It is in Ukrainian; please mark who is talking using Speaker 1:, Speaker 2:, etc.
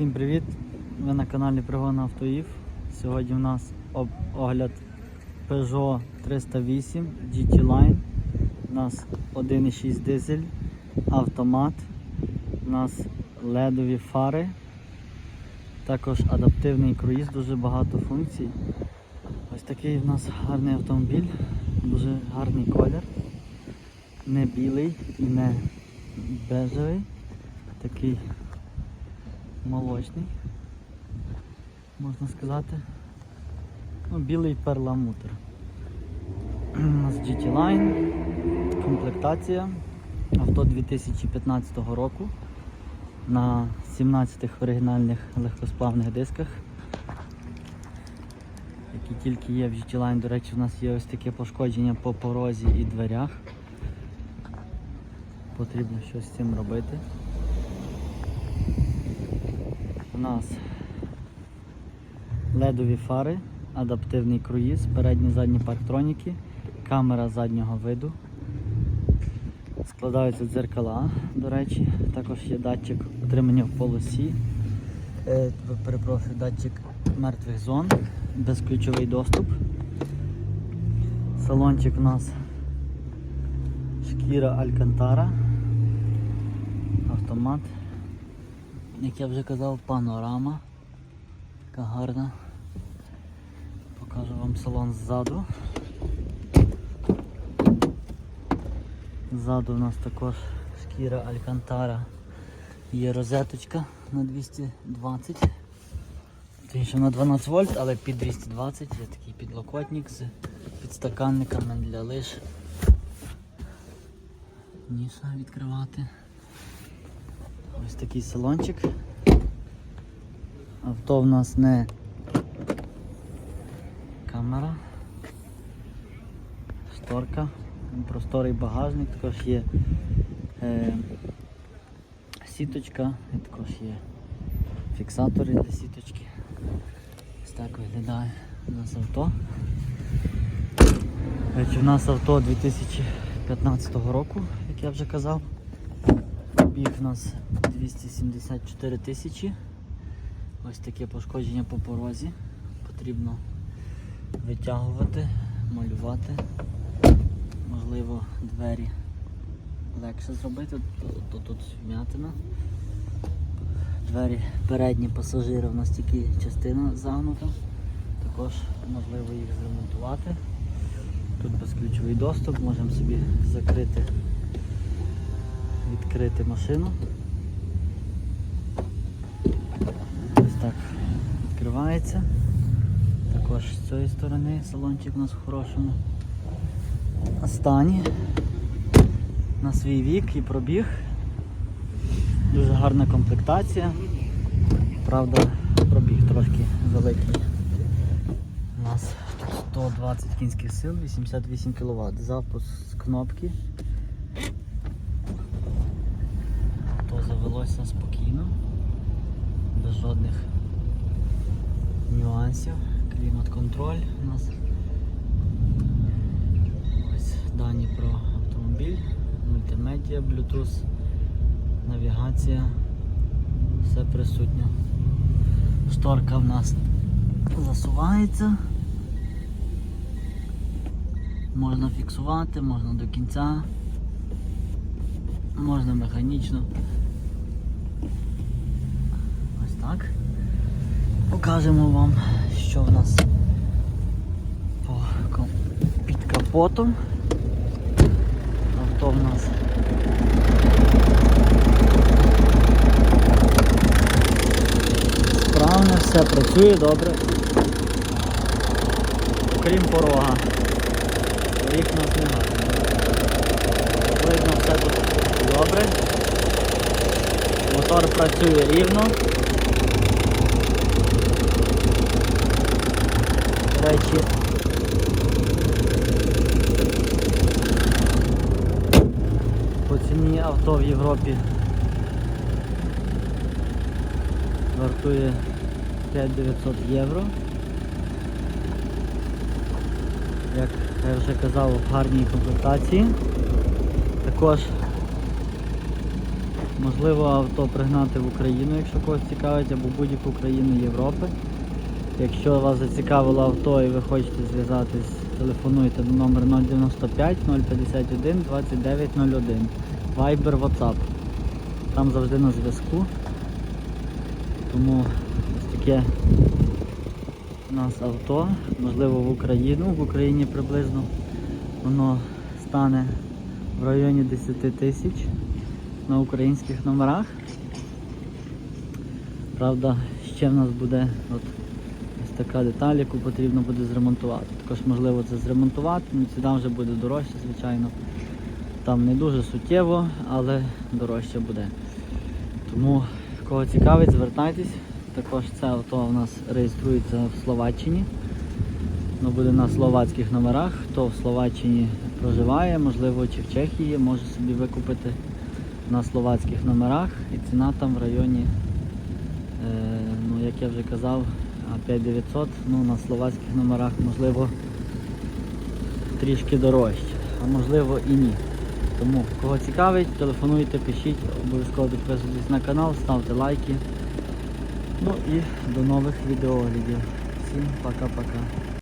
Speaker 1: Всім привіт! Ви на каналі Пригона Автоїв. Сьогодні в нас огляд Peugeot 308 GT Line. У нас 1,6 дизель, автомат, у нас ледові фари, також адаптивний круїз, дуже багато функцій. Ось такий в нас гарний автомобіль, дуже гарний колір. Не білий і не бежевий. Такий молочний, можна сказати. Ну, білий перламутр. У нас GT Line, комплектація. Авто 2015 року на 17 оригінальних легкосплавних дисках. Які тільки є в GT Line. До речі, у нас є ось таке пошкодження по порозі і дверях. Потрібно щось з цим робити. Нас ледові фари, адаптивний круїз, передні задні парктроніки, камера заднього виду. Складаються дзеркала, до речі, також є датчик утримання в полосі, е, перепрошую, датчик мертвих зон, безключовий доступ. Салончик у нас шкіра Алькантара, автомат. Як я вже казав, панорама. Така гарна. Покажу вам салон ззаду. Ззаду у нас також шкіра Алькантара. Є розеточка на 220. Точніше на 12 вольт, але під 220 є такий підлокотник з підстаканниками для лиш. Ніша відкривати. Ось такий салончик. Авто в нас не камера, шторка, просторий багажник, також є е, сіточка, і також є фіксатори для сіточки. Ось так виглядає у нас авто. У нас авто 2015 року, як я вже казав. Біг у нас 274 тисячі. Ось таке пошкодження по порозі. Потрібно витягувати, малювати. Можливо, двері легше зробити, то, тут вмятина. Двері передні пасажири у нас тільки частина загнута. Також можливо їх зремонтувати. Тут безключовий доступ, можемо собі закрити відкрити машину. Ось так відкривається. Також з цієї сторони салончик у нас в хорошому стані. На свій вік і пробіг. Дуже гарна комплектація. Правда, пробіг трошки великий. У нас 120 кінських сил, 88 кВт. Запуск кнопки. То завелося спокійно, без жодних нюансів. Клімат-контроль у нас. Ось дані про автомобіль, мультимедіа, Bluetooth, навігація, все присутнє. Шторка в нас засувається. Можна фіксувати, можна до кінця, можна механічно. Так. Покажемо вам, що в нас по, під капотом. Авто в нас. Справне, все працює добре. Крім порога. Поріг у нас не гарний. Видно, все тут добре. Мотор працює рівно. Речі, по ціні авто в Європі вартує 5900 євро. Як я вже казав, в гарній комплектації. Також Можливо, авто пригнати в Україну, якщо когось цікавить, або будь-яку країну Європи. Якщо вас зацікавило авто і ви хочете зв'язатись, телефонуйте до номер 095 051 2901. Viber, WhatsApp. Там завжди на зв'язку. Тому ось таке у нас авто, можливо в Україну, в Україні приблизно воно стане в районі 10 тисяч на українських номерах. Правда, ще в нас буде от така деталь, яку потрібно буде зремонтувати. Також можливо це зремонтувати, ну ціна вже буде дорожча, звичайно. Там не дуже суттєво, але дорожче буде. Тому кого цікавить, звертайтесь. Також це авто у нас реєструється в Словаччині. Воно буде на словацьких номерах. Хто в Словаччині проживає, можливо, чи в Чехії, може собі викупити на словацьких номерах. І ціна там в районі, е, ну як я вже казав, а 5900, ну на словацьких номерах можливо трішки дорожче, а можливо і ні. Тому кого цікавить, телефонуйте, пишіть, обов'язково підписуйтесь на канал, ставте лайки. Ну і до нових відеооглядів. Всім пока-пока.